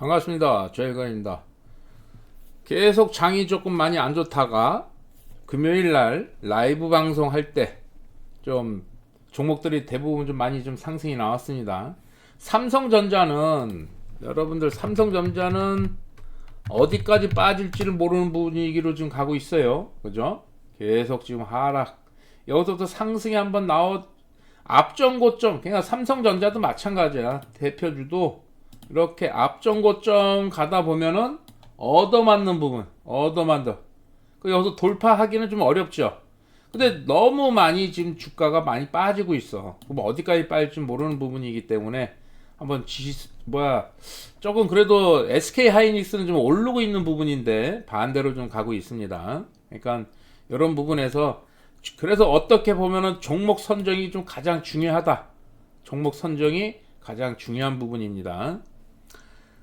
반갑습니다. 조혜건입니다. 계속 장이 조금 많이 안 좋다가 금요일 날 라이브 방송 할 때 좀 종목들이 대부분 좀 많이 좀 상승이 나왔습니다. 삼성전자는 여러분들 삼성전자는 어디까지 빠질지를 모르는 분위기로 지금 가고 있어요. 그죠? 계속 지금 하락. 여기서부터 상승이 한번 나오 앞전 고점. 그러니까 삼성전자도 마찬가지야. 대표주도 이렇게 앞전 고점 가다 보면은 얻어맞는 부분, 얻어맞는. 그 여기서 돌파하기는 좀 어렵죠. 근데 너무 많이 지금 주가가 많이 빠지고 있어. 그럼 어디까지 빠질지 모르는 부분이기 때문에 한번 지 뭐야 조금 그래도 SK 하이닉스는 좀 오르고 있는 부분인데 반대로 좀 가고 있습니다. 그러니까 이런 부분에서 그래서 어떻게 보면은 종목 선정이 좀 가장 중요하다. 종목 선정이 가장 중요한 부분입니다.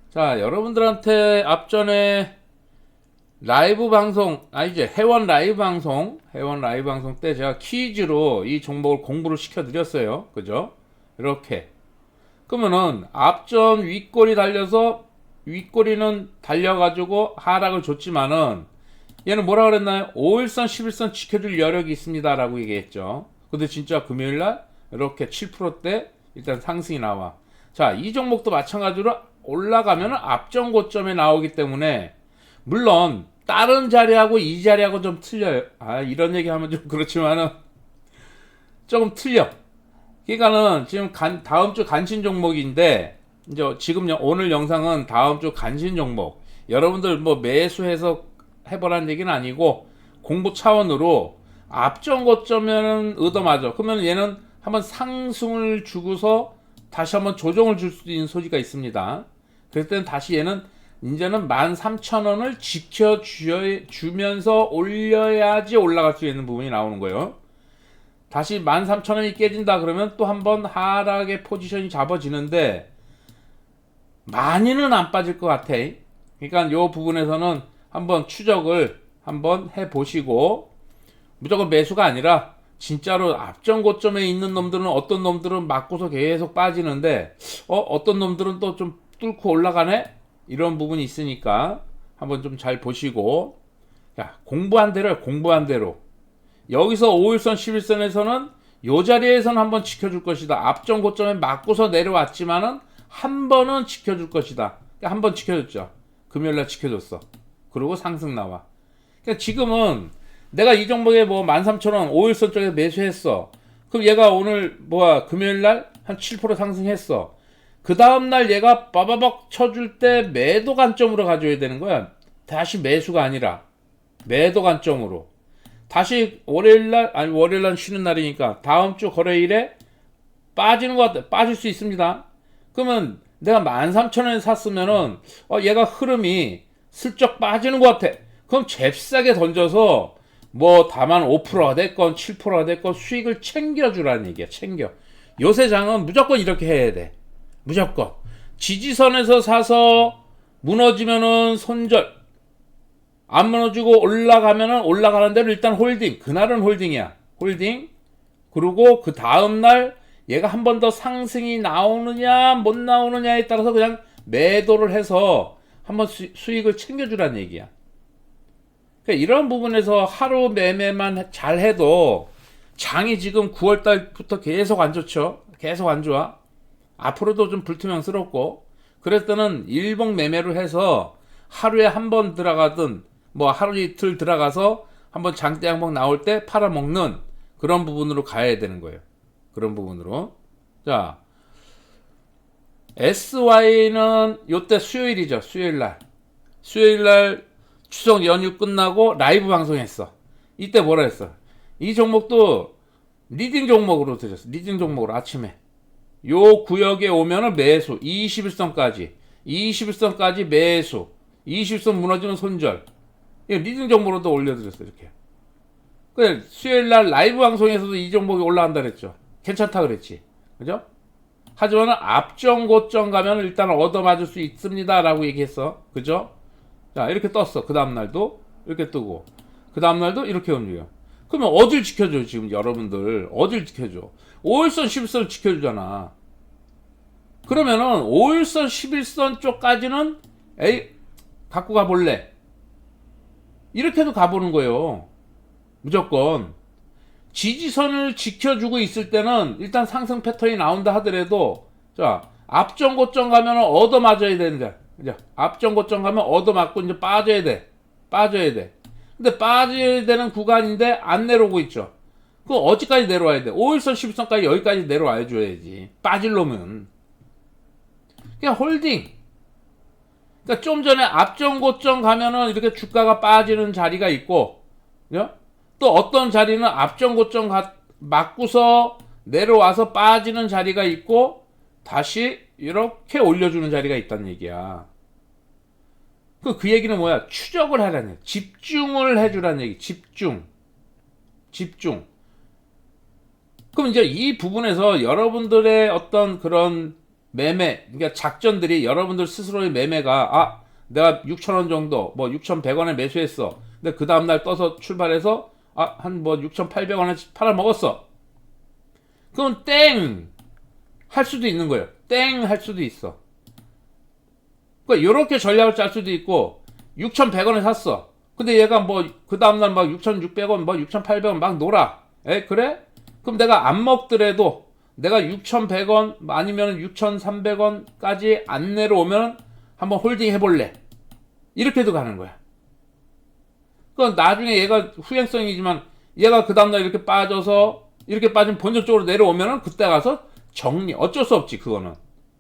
자, 여러분들한테 앞전에 라이브 방송, 아, 이제 회원 라이브 방송, 회원 라이브 방송 때 제가 퀴즈로 이 종목을 공부를 시켜드렸어요. 그죠? 이렇게. 그러면은 앞전 윗골이 달려서 윗골이는 달려가지고 하락을 줬지만은 얘는 뭐라 그랬나요? 5일선, 11선 지켜줄 여력이 있습니다 라고 얘기했죠. 근데 진짜 금요일날 이렇게 7%대 일단 상승이 나와. 자, 이 종목도 마찬가지로 올라가면 앞전 고점에 나오기 때문에 물론 다른 자리하고 이 자리하고 좀 틀려요. 아 이런 얘기하면 좀 그렇지만은 조금 틀려. 그러니까는 지금 간, 다음 주 간신 종목인데 이제 지금 여- 오늘 영상은 다음 주 간신 종목. 여러분들 뭐 매수해서 해보라는 얘기는 아니고 공부 차원으로 앞전 고점에는 얻어맞아. 그러면 얘는 한번 상승을 주고서 다시 한번 조정을 줄 수 있는 소지가 있습니다. 때는 다시 얘는 이제는 13,000원을 지켜주면서 올려야지 올라갈 수 있는 부분이 나오는 거예요. 다시 13,000원이 깨진다 그러면 또 한 번 하락의 포지션이 잡아지는데 많이는 안 빠질 것 같아. 그러니까 요 부분에서는 한번 추적을 한번 해 보시고 무조건 매수가 아니라 진짜로 앞전 고점에 있는 놈들은 어떤 놈들은 맞고서 계속 빠지는데 어 어떤 놈들은 또좀 뚫고 올라가네? 이런 부분이 있으니까 한번 좀 잘 보시고. 야 공부한 대로 공부한 대로. 여기서 5일선 11선에서는 요 자리에서는 한번 지켜줄 것이다. 앞전 고점에 맞고서 내려왔지만은 한 번은 지켜줄 것이다. 한번 지켜줬죠. 금요일날 지켜줬어. 그리고 상승 나와. 그러니까 지금은 내가 이 종목에 뭐 13,000원 5일선 쪽에 매수했어. 그럼 얘가 오늘 뭐야? 금요일 날 한 7% 상승했어. 그 다음 날 얘가 빠바박 쳐줄 때 매도 관점으로 가져야 되는 거야. 다시 매수가 아니라 매도 관점으로. 다시 월요일 날 아니 월요일 날 쉬는 날이니까 다음 주 거래일에 빠지는 것 같아. 빠질 수 있습니다. 그러면 내가 13,000원에 샀으면은 어 얘가 흐름이 슬쩍 빠지는 것 같아. 그럼 잽싸게 던져서 뭐 다만 5%가 됐건 7%가 됐건 수익을 챙겨주라는 얘기야. 챙겨. 요새 장은 무조건 이렇게 해야 돼. 무조건. 지지선에서 사서 무너지면은 손절. 안 무너지고 올라가면은 올라가는 대로 일단 홀딩. 그날은 홀딩이야. 홀딩. 그리고 그 다음날 얘가 한 번 더 상승이 나오느냐 못 나오느냐에 따라서 그냥 매도를 해서 한번 수, 수익을 챙겨주라는 얘기야. 그러니까 이런 부분에서 하루 매매만 잘 해도 장이 지금 9월 달부터 계속 안 좋죠. 계속 안 좋아. 앞으로도 좀 불투명스럽고 그럴 때는 일봉 매매를 해서 하루에 한 번 들어가든 뭐 하루 이틀 들어가서 한번 장대 양봉 나올 때 팔아먹는 그런 부분으로 가야 되는 거예요. 그런 부분으로. 자, SY는 요때 수요일이죠. 수요일 날. 수요일 날 추석 연휴 끝나고 라이브 방송했어. 이때 뭐라 했어? 이 종목도 리딩 종목으로 들었어. 리딩 종목으로 아침에. 요 구역에 오면은 매수. 21선까지. 21선까지 매수. 20선 무너지면 손절. 이 리딩 종목으로도 올려드렸어. 이렇게. 그 수요일 날 라이브 방송에서도 이 종목이 올라간다 그랬죠. 괜찮다 그랬지. 그죠? 하지만 앞전 고점 가면 일단 얻어맞을 수 있습니다 라고 얘기했어. 그죠? 자, 이렇게 떴어. 그 다음날도 이렇게 뜨고. 그 다음날도 이렇게 움직여. 그러면 어딜 지켜줘, 지금 여러분들. 어딜 지켜줘. 5일선, 11선 지켜주잖아. 그러면은 5일선, 11선 쪽까지는 에이 갖고 가볼래. 이렇게도 가보는 거예요. 무조건. 지지선을 지켜주고 있을 때는 일단 상승 패턴이 나온다 하더라도 자 앞전 고점 가면 얻어 맞아야 되는데 이제 앞전 고점 가면 얻어 맞고 이제 빠져야 돼. 빠져야 돼. 근데 빠져야 되는 구간인데 안 내려오고 있죠. 그 어디까지 내려와야 돼? 5일선 10일선까지 여기까지 내려와 줘야지. 빠질 놈은 그냥 홀딩 그러니까 좀 전에 앞전 고점 가면은 이렇게 주가가 빠지는 자리가 있고 요? 또 어떤 자리는 앞전 고점 가, 맞고서 내려와서 빠지는 자리가 있고 다시 이렇게 올려주는 자리가 있다는 얘기야. 그, 그 얘기는 뭐야? 추적을 하라는 얘기. 집중을 해주라는 얘기. 집중. 집중. 그럼 이제 이 부분에서 여러분들의 어떤 그런 매매, 그러니까 작전들이 여러분들 스스로의 매매가, 아, 내가 6,000원 정도, 뭐 6,100원에 매수했어. 근데 그 다음날 떠서 출발해서, 아, 한 뭐 6,800원에 팔아먹었어. 그럼 땡! 할 수도 있는 거예요. 땡! 할 수도 있어. 그러니까 요렇게 전략을 짤 수도 있고, 6,100원에 샀어. 근데 얘가 뭐, 그 다음날 막 6,600원, 뭐 6,800원 막 놀아. 에, 그래? 그럼 내가 안 먹더라도, 내가 6,100원 아니면 6,300원까지 안 내려오면 한번 홀딩 해볼래. 이렇게도 가는 거야. 그건 나중에 얘가 후행성이지만 얘가 그 다음날 이렇게 빠져서 이렇게 빠지면 본전적으로 내려오면은 그때 가서 정리. 어쩔 수 없지, 그거는.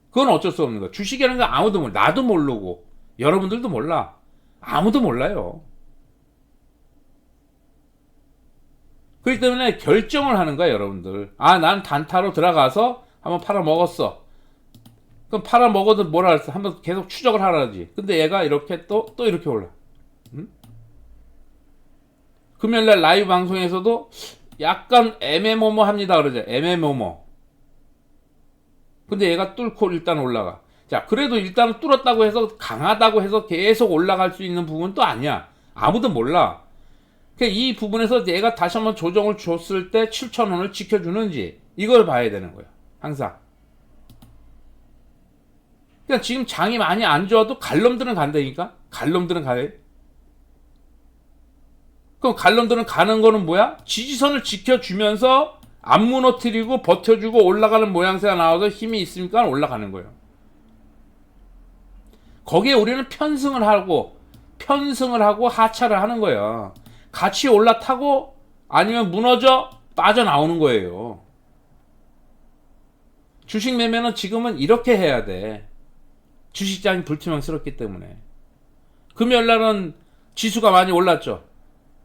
그건 어쩔 수 없는 거야. 주식이라는 건 아무도 몰라. 나도 모르고. 여러분들도 몰라. 아무도 몰라요. 그렇기 때문에 결정을 하는 거야, 여러분들. 아, 난 단타로 들어가서 한번 팔아 먹었어. 그럼 팔아 먹어도 뭐라 했어? 한번 계속 추적을 하라지. 근데 얘가 이렇게 또, 또 이렇게 올라. 응? 금요일날 라이브 방송에서도 약간 애매모모 합니다. 그러죠. 애매모모. 근데 얘가 뚫고 일단 올라가. 자, 그래도 일단 뚫었다고 해서 강하다고 해서 계속 올라갈 수 있는 부분은 또 아니야. 아무도 몰라. 그러니까 이 부분에서 얘가 다시 한번 조정을 줬을 때 7,000원을 지켜주는지 이걸 봐야 되는 거예요. 항상. 그러니까 지금 장이 많이 안 좋아도 갈놈들은 간다니까? 갈놈들은 가요. 그럼 갈놈들은 가는 거는 뭐야? 지지선을 지켜주면서 안 무너뜨리고 버텨주고 올라가는 모양새가 나와서 힘이 있으니까 올라가는 거예요. 거기에 우리는 편승을 하고 편승을 하고 하차를 하는 거예요. 같이 올라타고 아니면 무너져 빠져나오는 거예요. 주식 매매는 지금은 이렇게 해야 돼. 주식장이 불투명스럽기 때문에. 금요일 날은 지수가 많이 올랐죠.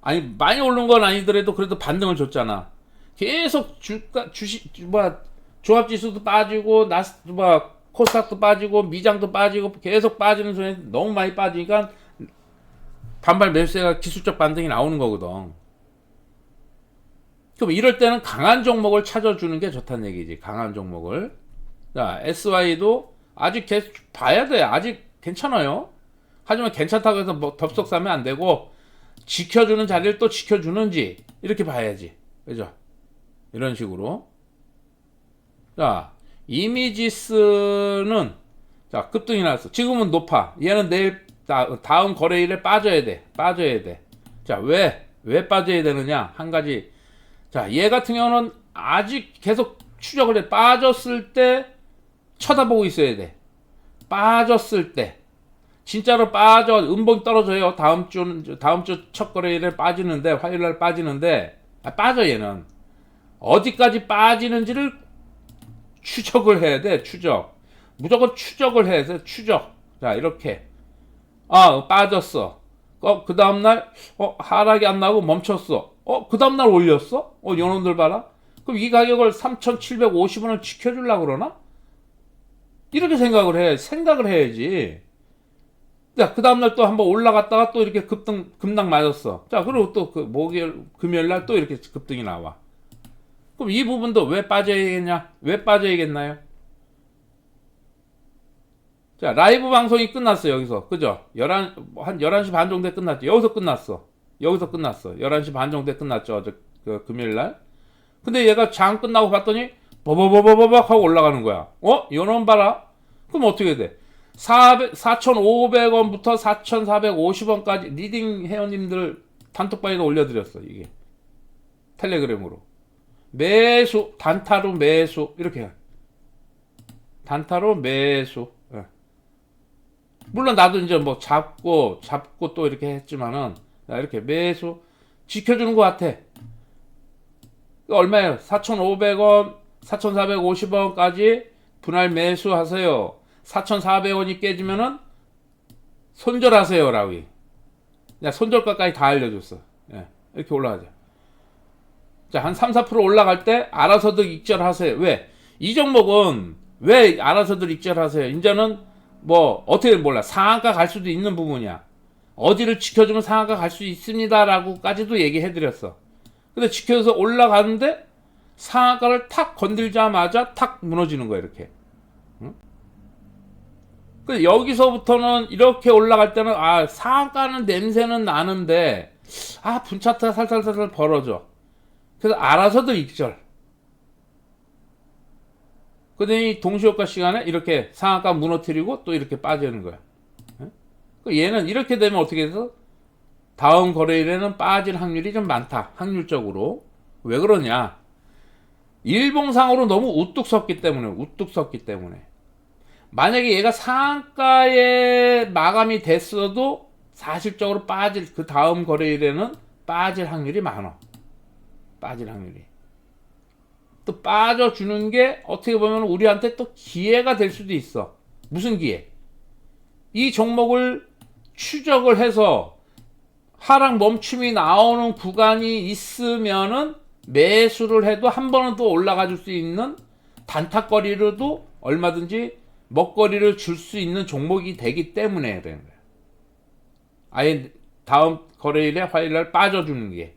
아니 많이 오른 건 아니더라도 그래도 반등을 줬잖아. 계속 주가 주식 뭐야 종합 지수도 빠지고 나스 뭐 코스닥도 빠지고 미장도 빠지고 계속 빠지는 소리 너무 많이 빠지니까 반발 매수세가 기술적 반등이 나오는 거거든. 그럼 이럴 때는 강한 종목을 찾아주는 게 좋다는 얘기지. 강한 종목을. 자, SY도 아직 계속 봐야 돼. 아직 괜찮아요. 하지만 괜찮다고 해서 뭐 덥석 사면 안 되고 지켜주는 자리를 또 지켜주는지 이렇게 봐야지. 그죠? 이런 식으로. 자, 이미지스는 자, 급등이 났어. 지금은 높아. 얘는 내일 다, 다음 거래일에 빠져야 돼. 빠져야 돼. 자, 왜? 왜 빠져야 되느냐? 한 가지. 자, 얘 같은 경우는 아직 계속 추적을 해. 빠졌을 때 쳐다보고 있어야 돼. 빠졌을 때. 진짜로 빠져, 음봉 떨어져요. 다음 주, 다음 주 첫 거래일에 빠지는데, 화요일 날 빠지는데, 아, 빠져, 얘는. 어디까지 빠지는지를 추적을 해야 돼, 추적. 무조건 추적을 해야 돼, 추적. 자, 이렇게. 아, 빠졌어. 어, 그 다음날, 어, 하락이 안 나고 멈췄어. 어, 그 다음날 올렸어? 어, 연원들 봐라. 그럼 이 가격을 3,750원을 지켜주려고 그러나? 이렇게 생각을 해. 생각을 해야지. 자, 그 다음날 또 한번 올라갔다가 또 이렇게 급등, 급락 맞았어. 자, 그리고 또 그 목요일, 금요일날 또 이렇게 급등이 나와. 그럼 이 부분도 왜 빠져야겠냐? 왜 빠져야겠나요? 자, 라이브 방송이 끝났어, 여기서. 그죠? 11, 한 11시 반 정도에 끝났죠. 여기서 끝났어. 여기서 끝났어. 11시 반 정도에 끝났죠. 어제, 그, 금요일 날. 근데 얘가 장 끝나고 봤더니, 버버버버버벅 하고 올라가는 거야. 어? 연원 봐라? 그럼 어떻게 돼? 400, 4,500원부터 4,450원까지 리딩 회원님들 단톡방에도 올려드렸어 이게 텔레그램으로 매수 단타로 매수 이렇게 해. 단타로 매수 예. 물론 나도 이제 뭐 잡고 잡고 또 이렇게 했지만은 나 이렇게 매수 지켜주는 것 같아 얼마예요 4,500원 4,450원까지 분할 매수하세요 4,400원이 깨지면은 손절하세요라고 야 손절가까지 다 알려줬어 예, 이렇게 올라가죠 자, 한 3, 4% 올라갈 때 알아서들 익절하세요. 왜? 이 종목은 왜 알아서들 익절하세요? 이제는 뭐 어떻게 몰라. 상한가 갈 수도 있는 부분이야. 어디를 지켜주면 상한가 갈 수 있습니다라고까지도 얘기해 드렸어. 근데 지켜서 올라가는데 상한가를 탁 건들자마자 탁 무너지는 거야, 이렇게. 응? 그 여기서부터는 이렇게 올라갈 때는 아, 상한가는 냄새는 나는데 아, 분차트가 살살살살 벌어져. 그래서 알아서들 익절. 그더니 동시효과 시간에 이렇게 상한가 무너뜨리고 또 이렇게 빠지는 거야. 예? 그 얘는 이렇게 되면 어떻게 돼서 다음 거래일에는 빠질 확률이 좀 많다. 확률적으로. 왜 그러냐? 일봉상으로 너무 우뚝 섰기 때문에, 우뚝 섰기 때문에. 만약에 얘가 상한가에 마감이 됐어도 사실적으로 빠질, 그 다음 거래일에는 빠질 확률이 많아. 빠질 확률이. 또 빠져주는 게 어떻게 보면 우리한테 또 기회가 될 수도 있어. 무슨 기회? 이 종목을 추적을 해서 하락 멈춤이 나오는 구간이 있으면은 매수를 해도 한 번은 또 올라가 줄 수 있는 단타거리로도 얼마든지 먹거리를 줄 수 있는 종목이 되기 때문에 그런 거야. 아예 다음 거래일에 화요일날 빠져주는 게.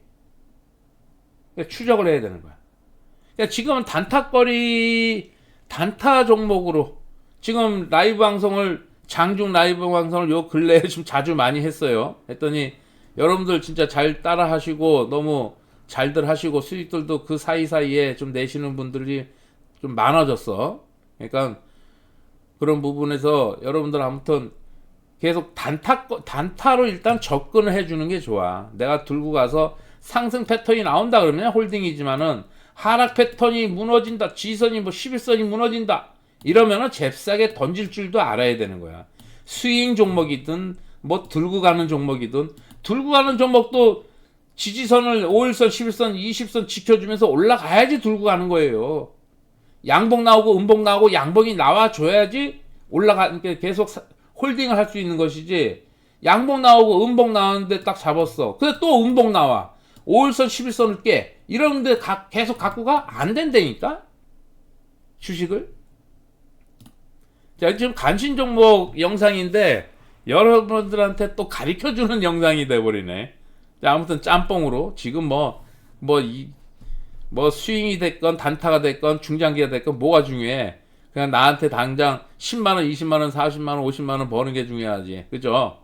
그러니까 추적을 해야 되는 거야. 그러니까 지금은 단타거리 단타 종목으로 지금 라이브 방송을 장중 라이브 방송을 요 근래에 좀 자주 많이 했어요. 했더니 여러분들 진짜 잘 따라 하시고 너무 잘들 하시고 수익들도 그 사이사이에 좀 내시는 분들이 좀 많아졌어. 그러니까 그런 부분에서 여러분들 아무튼 계속 단타 단타로 일단 접근을 해주는 게 좋아. 내가 들고 가서 상승 패턴이 나온다 그러면 홀딩이지만은 하락 패턴이 무너진다. 지선이 뭐 11선이 무너진다. 이러면은 잽싸게 던질 줄도 알아야 되는 거야. 스윙 종목이든 뭐 들고 가는 종목이든 들고 가는 종목도 지지선을 5일선, 11선, 20선 지켜주면서 올라가야지 들고 가는 거예요. 양봉 나오고 음봉 나오고 양봉이 나와줘야지 올라가, 계속 사, 홀딩을 할 수 있는 것이지. 양봉 나오고 음봉 나오는데 딱 잡았어. 근데 또 음봉 나와. 5일선, 11선을 깨. 이러는데 가, 계속 갖고 가? 안 된다니까? 주식을? 자, 지금 간신 종목 영상인데, 여러분들한테 또 가르쳐 주는 영상이 돼버리네. 자, 아무튼 짬뽕으로. 지금 뭐, 뭐, 이, 뭐 스윙이 됐건, 단타가 됐건, 중장기가 됐건, 뭐가 중요해? 그냥 나한테 당장 10만원, 20만원, 40만원, 50만원 버는 게 중요하지. 그죠?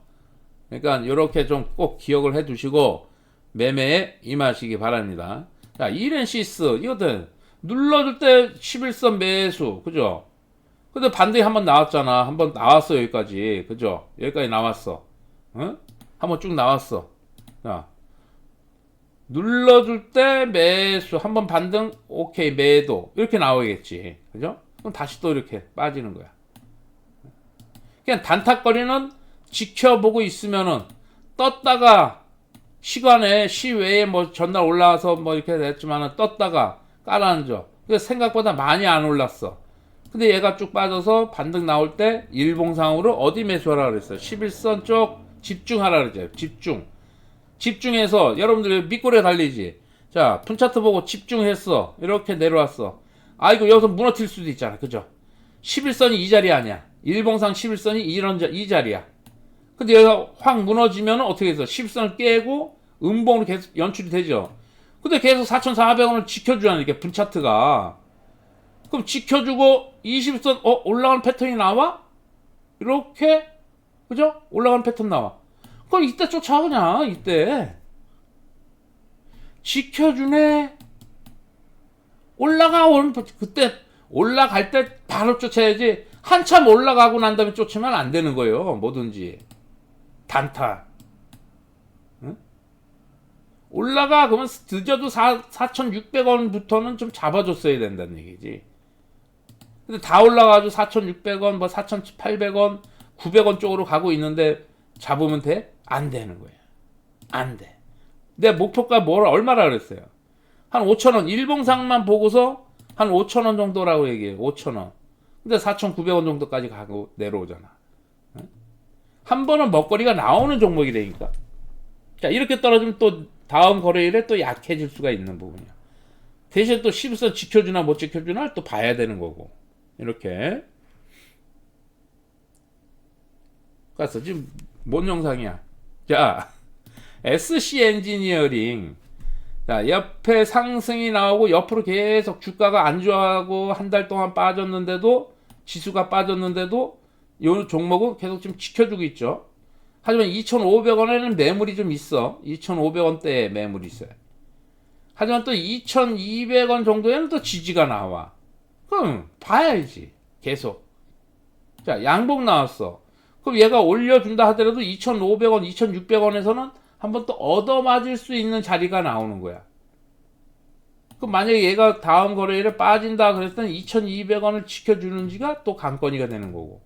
그러니까, 이렇게 좀 꼭 기억을 해 두시고, 매매에 임하시기 바랍니다. 자, 이렌시스, 이것들, 눌러줄 때 11선 매수, 그죠? 근데 반등이 한번 나왔잖아. 한번 나왔어, 여기까지. 그죠? 여기까지 나왔어. 응? 한번 쭉 나왔어. 자. 눌러줄 때 매수, 한번 반등, 오케이, 매도. 이렇게 나오겠지. 그죠? 그럼 다시 또 이렇게 빠지는 거야. 그냥 단타거리는 지켜보고 있으면은 떴다가 시간에 시외에 뭐 전날 올라와서 뭐 이렇게 됐지만은 떴다가 깔아앉아. 그 생각보다 많이 안 올랐어. 근데 얘가 쭉 빠져서 반등 나올 때 일봉상으로 어디 매수하라 그랬어요? 11선 쪽 집중하라 그랬죠. 집중. 집중해서 여러분들 밑골에 달리지. 자, 푼차트 보고 집중했어. 이렇게 내려왔어. 아, 이거 여기서 무너뜨릴 수도 있잖아. 그죠? 11선이 이 자리 아니야. 일봉상 11선이 이런 자, 이 자리야. 근데 여기가 확 무너지면 어떻게 해서 10선을 깨고 음봉으로 계속 연출이 되죠. 근데 계속 4,400원을 지켜주잖아. 이게 분차트가. 그럼 지켜주고 20선 어 올라가는 패턴이 나와? 이렇게 그죠? 올라가는 패턴 나와. 그럼 이때 쫓아 그냥 이때 지켜주네. 올라가 오는 그때 올라갈 때 바로 쫓아야지. 한참 올라가고 난 다음에 쫓으면 안 되는 거예요. 뭐든지. 단타. 응? 올라가 그러면 늦어도 4, 4,600원부터는 좀 잡아줬어야 된다는 얘기지. 근데 다 올라가가지고 4,600원, 뭐 4,800원, 900원 쪽으로 가고 있는데 잡으면 돼? 안 되는 거예요. 안 돼. 내 목표가 뭘 얼마라 그랬어요? 한 5,000원, 일봉상만 보고서 한 5,000원 정도라고 얘기해요. 5,000원. 근데 4,900원 정도까지 가고 내려오잖아. 응? 한 번은 먹거리가 나오는 종목이라니까. 자, 이렇게 떨어지면 또 다음 거래일에 또 약해질 수가 있는 부분이야. 대신 또 10선 지켜주나 못 지켜주나 또 봐야 되는 거고. 이렇게. 갔어. 지금 뭔 영상이야? 자, SC 엔지니어링. 자, 옆에 상승이 나오고 옆으로 계속 주가가 안 좋아하고 한 달 동안 빠졌는데도 지수가 빠졌는데도 이 종목은 계속 지금 지켜주고 있죠. 하지만 2,500원에는 매물이 좀 있어. 2,500원대에 매물이 있어요. 하지만 또 2,200원 정도에는 또 지지가 나와. 그럼 봐야지. 계속. 자, 양복 나왔어. 그럼 얘가 올려준다 하더라도 2,500원, 2,600원에서는 한번 또 얻어맞을 수 있는 자리가 나오는 거야. 그럼 만약에 얘가 다음 거래일에 빠진다 그랬을 때는 2,200원을 지켜주는지가 또 관건이가 되는 거고.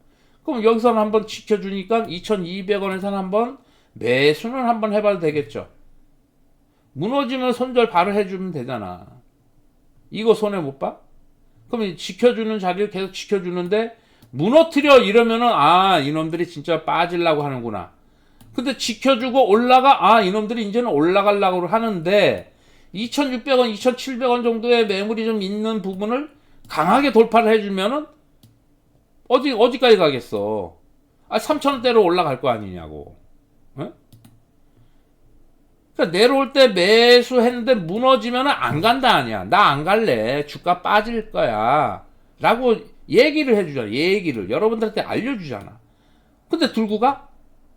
그럼 여기서는 한번 지켜주니까 2,200원에서는 한번 매수는 한번 해봐도 되겠죠. 무너지면 손절 바로 해주면 되잖아. 이거 손해 못 봐? 그럼 지켜주는 자리를 계속 지켜주는데 무너뜨려 이러면은 아 이놈들이 진짜 빠질라고 하는구나. 근데 지켜주고 올라가 아 이놈들이 이제는 올라가려고 하는데 2,600원, 2,700원 정도의 매물이 좀 있는 부분을 강하게 돌파를 해주면은 어디 어디까지 가겠어? 아 3,000원대로 올라갈 거 아니냐고. 어? 그러니까 내려올 때 매수했는데 무너지면 안 간다 아니야. 나 안 갈래. 주가 빠질 거야. 라고 얘기를 해주잖아. 얘기를. 여러분들한테 알려주잖아. 근데 들고 가?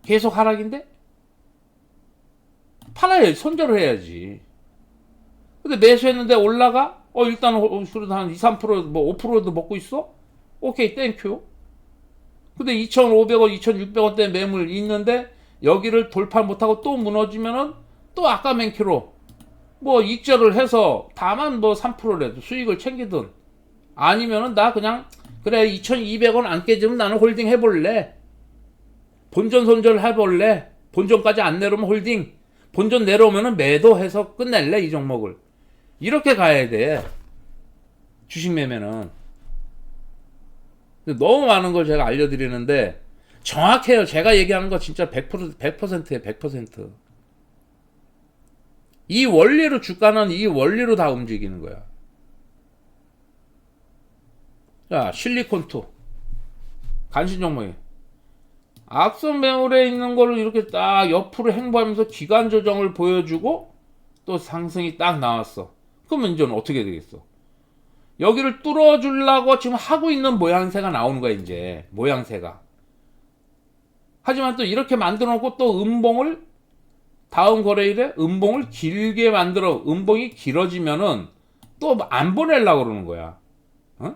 계속 하락인데? 팔아야 손절을 해야지. 근데 매수했는데 올라가? 어, 일단, 어, 한 2, 3%, 뭐 5%도 먹고 있어? 오케이, 땡큐. 근데 2,500원, 2,600원대 매물 있는데, 여기를 돌파 못하고 또 무너지면은, 또 아까 맨키로, 뭐, 익절을 해서, 다만 뭐 3%라도 수익을 챙기든, 아니면은 나 그냥, 그래, 2,200원 안 깨지면 나는 홀딩 해볼래. 본전 손절 해볼래. 본전까지 안 내려오면 홀딩. 본전 내려오면은 매도해서 끝낼래, 이 종목을. 이렇게 가야 돼. 주식 매매는. 너무 많은 걸 제가 알려드리는데, 정확해요. 제가 얘기하는 거 진짜 100%, 100%에요, 100%. 이 원리로 주가는 이 원리로 다 움직이는 거야. 자, 실리콘2. 간신 종목이. 악성 매물에 있는 거를 이렇게 딱 옆으로 행보하면서 기간 조정을 보여주고 또 상승이 딱 나왔어. 그러면 이제는 어떻게 되겠어? 여기를 뚫어주려고 지금 하고 있는 모양새가 나오는 거야, 이제. 모양새가. 하지만 또 이렇게 만들어 놓고 또 음봉을 다음 거래일에 음봉을 길게 만들어 음봉이 길어지면은 또 안 보내려고 그러는 거야. 어?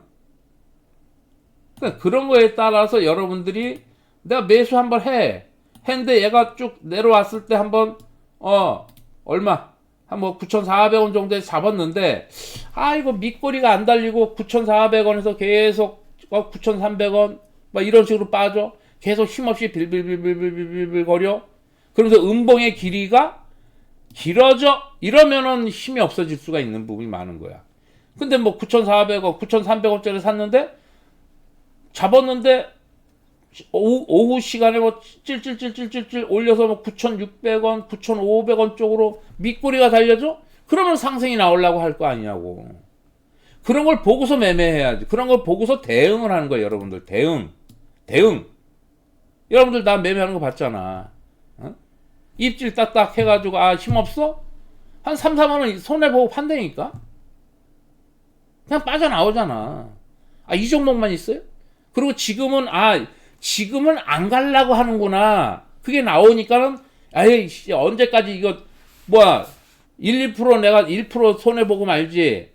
그러니까 그런 거에 따라서 여러분들이 내가 매수 한번 해. 했는데 얘가 쭉 내려왔을 때 한번 어 얼마 한 뭐 9,400원 정도에 잡았는데 아 이거 밑꼬리가 안 달리고 9,400원에서 계속 어, 9,300원 막 이런 식으로 빠져? 계속 힘없이 빌빌빌빌빌빌빌 거려? 그러면서 음봉의 길이가 길어져? 이러면은 힘이 없어질 수가 있는 부분이 많은 거야. 근데 뭐 9,400원, 9,300원짜리 샀는데 잡았는데 오후, 오후 시간에 뭐 찔찔찔찔찔찔 올려서 뭐 9,600원, 9,500원 쪽으로 밑꼬리가 달려져? 그러면 상승이 나오려고 할 거 아니냐고. 그런 걸 보고서 매매해야지. 그런 걸 보고서 대응을 하는 거예요, 여러분들. 대응. 대응. 여러분들 나 매매하는 거 봤잖아. 어? 입질 딱딱 해가지고, 아, 힘없어? 한 3, 4만원 손해보고 판다니까? 그냥 빠져나오잖아. 아, 이 종목만 있어요? 그리고 지금은, 아, 지금은 안 갈라고 하는구나. 그게 나오니까는 아이 언제까지 이거 뭐야 1, 2% 내가 1% 손해 보고 말지.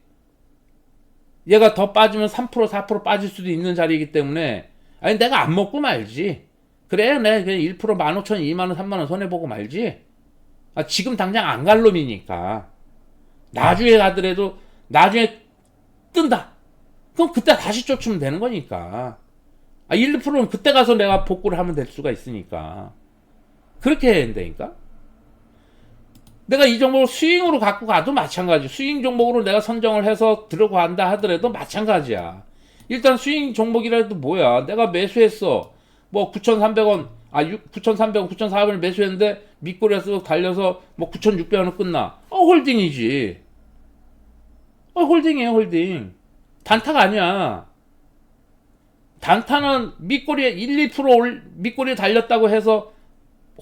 얘가 더 빠지면 3% 4% 빠질 수도 있는 자리이기 때문에 아니 내가 안 먹고 말지. 그래 내가 그냥 1% 15,000원, 2만원, 3만원 손해 보고 말지. 아, 지금 당장 안 갈 놈이니까. 나중에 가더라도 나중에 뜬다. 그럼 그때 다시 쫓으면 되는 거니까. 아, 1, 2%는 그때 가서 내가 복구를 하면 될 수가 있으니까. 그렇게 해야 된다니까? 내가 이 종목을 스윙으로 갖고 가도 마찬가지. 스윙 종목으로 내가 선정을 해서 들어간다 하더라도 마찬가지야. 일단 스윙 종목이라도 뭐야? 내가 매수했어. 뭐 9,300원, 아 9,300원, 9,400원 매수했는데 밑골에서 달려서 뭐 9,600원은 끝나. 어 홀딩이지. 어 홀딩이에요 홀딩. 단타가 아니야. 단타는 밑골이 1, 2% 올, 밑골이 달렸다고 해서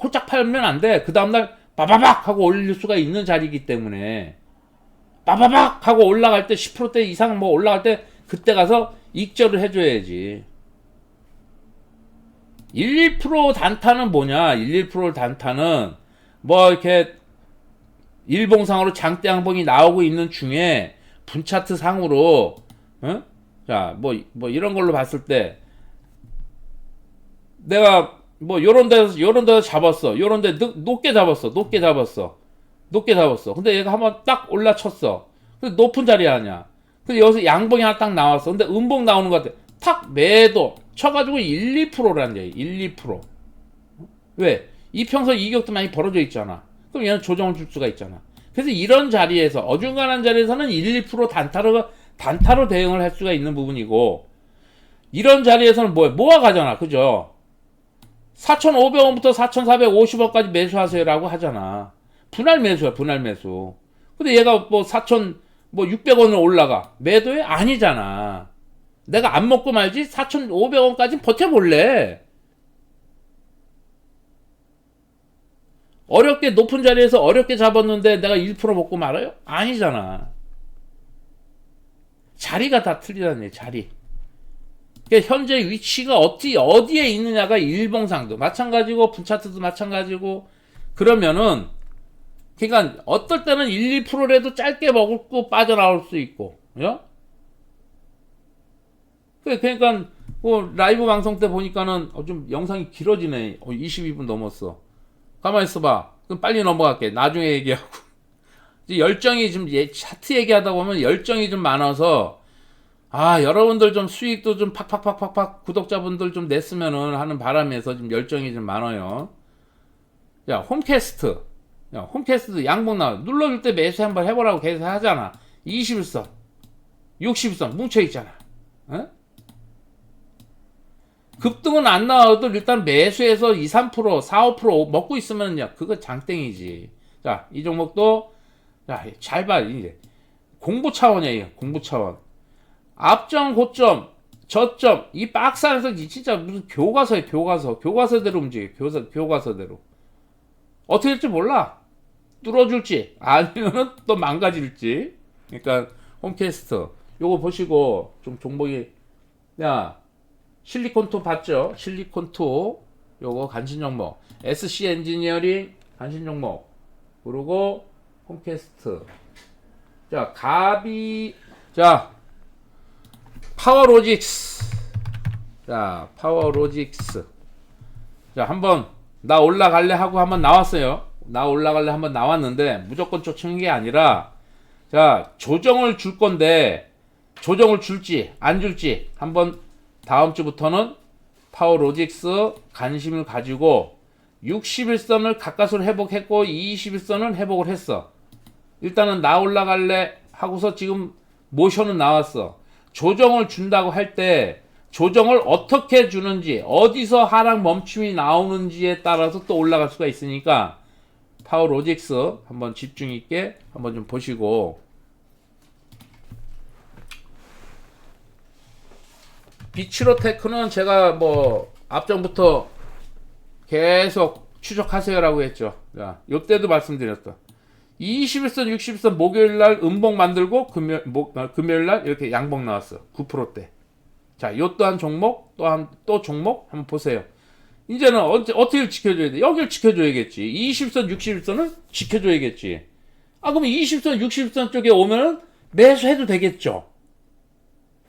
홀짝 팔면 안 돼. 그 다음날 빠바박 하고 올릴 수가 있는 자리이기 때문에 빠바박 하고 올라갈 때 10%대 이상 뭐 올라갈 때 그때 가서 익절을 해줘야지. 1, 2% 단타는 뭐냐? 1, 1% 단타는 뭐 이렇게 일봉상으로 장대 양봉이 나오고 있는 중에 분차트 상으로 어? 자, 뭐, 뭐 이런 걸로 봤을 때 내가 뭐 요런 데서 요런 데서 잡았어. 요런 데 높- 높게 잡았어. 높게 잡았어. 높게 잡았어. 근데 얘가 한번 딱 올라쳤어. 근데 높은 자리 아니야. 근데 여기서 양봉이 하나 딱 나왔어. 근데 음봉 나오는 것 같아. 탁 매도 쳐가지고 1, 2%라는 얘기. 1, 2%. 왜? 이평선 이격도 많이 벌어져 있잖아. 그럼 얘는 조정을 줄 수가 있잖아. 그래서 이런 자리에서 어중간한 자리에서는 1, 2% 단타로 단타로 대응을 할 수가 있는 부분이고 이런 자리에서는 뭐야? 모아 가잖아. 그죠? 4,500원부터 4,450원까지 매수하세요라고 하잖아. 분할 매수야, 분할 매수. 근데 얘가 뭐 4,000, 뭐 600원을 올라가. 매도에 아니잖아. 내가 안 먹고 말지 4,500원까지 버텨볼래. 어렵게 높은 자리에서 어렵게 잡았는데 내가 1% 먹고 말아요? 아니잖아. 자리가 다 틀리다는 얘기, 자리. 그러니까 현재 위치가 어디, 어디에 있느냐가 일봉상도 마찬가지고, 분차트도 마찬가지고, 그러면은, 그러니까 어떨 때는 1, 2%라도 짧게 먹고 빠져나올 수 있고, 요? 그- 그러니까, 뭐, 라이브 방송 때 보니까는, 어, 좀 영상이 길어지네. 어, 22분 넘었어. 가만히 있어봐. 그럼 빨리 넘어갈게. 나중에 얘기하고. 열정이 좀, 예, 차트 얘기하다 보면 열정이 좀 많아서, 아, 여러분들 좀 수익도 좀 팍팍팍팍팍 구독자분들 좀 냈으면은 하는 바람에서 좀 열정이 좀 많아요. 야, 홈캐스트. 야, 홈캐스트 양봉 나 눌러줄 때 매수 한번 해보라고 계속 하잖아. 21선, 60선 뭉쳐 있잖아. 어? 급등은 안 나와도 일단 매수해서 2, 3%, 4, 5% 먹고 있으면요. 그거 장땡이지. 자, 이 종목도, 자, 잘 봐. 이제. 공부 차원이에요. 공부 차원. 앞점, 고점, 저점, 이 박스 안에서 이 진짜 무슨 교과서에 교과서, 교과서대로 움직여, 교사, 교과서대로. 어떻게 될지 몰라. 뚫어줄지, 아니면은 또 망가질지. 그러니까, 홈캐스트. 요거 보시고, 좀 종목이, 야, 실리콘2 봤죠? 실리콘2. 요거 간신 종목. SC 엔지니어링 간신 종목. 그리고, 홈캐스트. 자, 가비, 자, 파워 로직스. 자, 파워 로직스. 자, 한번 나 올라갈래 하고 한번 나왔어요. 나 올라갈래 한번 나왔는데 무조건 쫓는 게 아니라 자, 조정을 줄 건데 조정을 줄지 안 줄지 한번 다음 주부터는 파워 로직스 관심을 가지고 61선을 가까스로 회복했고 21선은 회복을 했어. 일단은 나 올라갈래 하고서 지금 모션은 나왔어. 조정을 준다고 할 때 조정을 어떻게 주는지 어디서 하락 멈춤이 나오는지에 따라서 또 올라갈 수가 있으니까 파워 로직스 한번 집중 있게 한번 좀 보시고 비치로테크는 제가 뭐 앞전부터 계속 추적하세요라고 했죠. 자, 요때도 말씀드렸다. 21선, 60선 목요일 날 음봉 만들고 금요, 목, 어, 금요일 날 이렇게 양봉 나왔어. 9%대. 자, 요 또한 종목, 또한 또 종목 한번 보세요. 이제는 언제 어떻게 지켜줘야 돼? 여기를 지켜줘야겠지. 20선, 60선을 지켜줘야겠지. 아, 그럼 20선, 60선 쪽에 오면은 매수해도 되겠죠.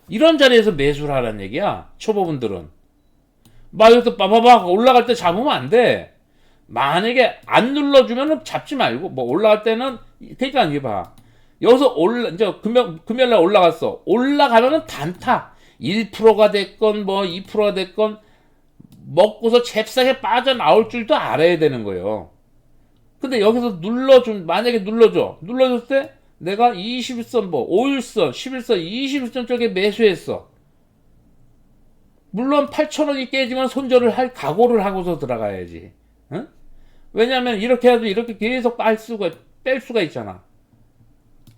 이런 자리에서 매수를 하라는 얘기야. 초보분들은. 막 이렇게 빠바박 올라갈 때 잡으면 안 돼. 만약에 안 눌러주면은 잡지 말고 뭐 올라갈 때는 그러니까 이게 봐. 여기서 올라 이제 금요 금요일 날 올라갔어. 올라가면은 단타 1%가 됐건 뭐 2%가 됐건 먹고서 잽싸게 빠져나올 줄도 알아야 되는 거예요. 근데 여기서 눌러준 만약에 눌러줘 눌러줬을 때 내가 21선 뭐 5일선 11선 21선 쪽에 매수했어 물론 8천원이 깨지면 손절을 할 각오를 하고서 들어가야지 응? 왜냐면 이렇게 해도 이렇게 계속 빨 수가 뺄 수가 있잖아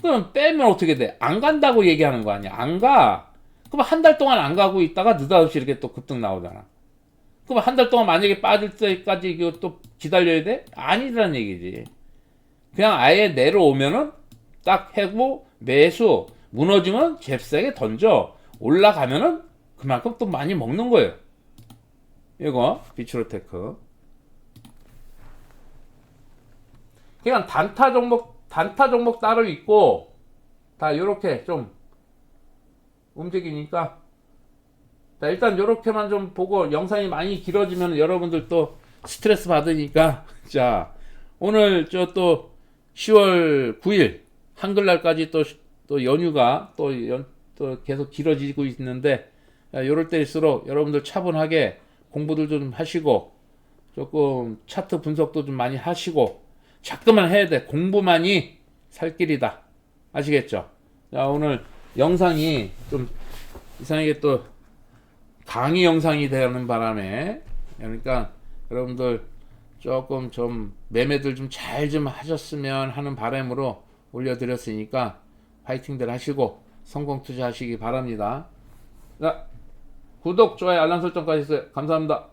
그럼 빼면 어떻게 돼? 안 간다고 얘기하는 거 아니야 안 가 그럼 한 달 동안 안 가고 있다가 느닷없이 이렇게 또 급등 나오잖아 그럼 한 달 동안 만약에 빠질 때까지 이거 또 기다려야 돼? 아니라는 얘기지. 그냥 아예 내려오면은 딱 해고 매수 무너지면 잽싸게 던져 올라가면은 그만큼 또 많이 먹는 거예요. 이거 비추로테크. 그냥 단타 종목 단타 종목 따로 있고 다 이렇게 좀 움직이니까. 자, 일단 이렇게만 좀 보고 영상이 많이 길어지면 여러분들 또 스트레스 받으니까. 자 오늘 저 또 10월 9일 한글날까지 또 또 연휴가 또, 연, 또 계속 길어지고 있는데 야, 이럴 때일수록 여러분들 차분하게 공부들 좀 하시고 조금 차트 분석도 좀 많이 하시고 자꾸만 해야 돼 공부만이 살 길이다 아시겠죠? 자 오늘 영상이 좀 이상하게 또 강의 영상이 되는 바람에 그러니까 여러분들 조금 좀 매매들 좀 잘좀 하셨으면 하는 바람으로 올려드렸으니까 파이팅들 하시고 성공 투자하시기 바랍니다. 자, 구독, 좋아요, 알람 설정까지 해주세요. 감사합니다.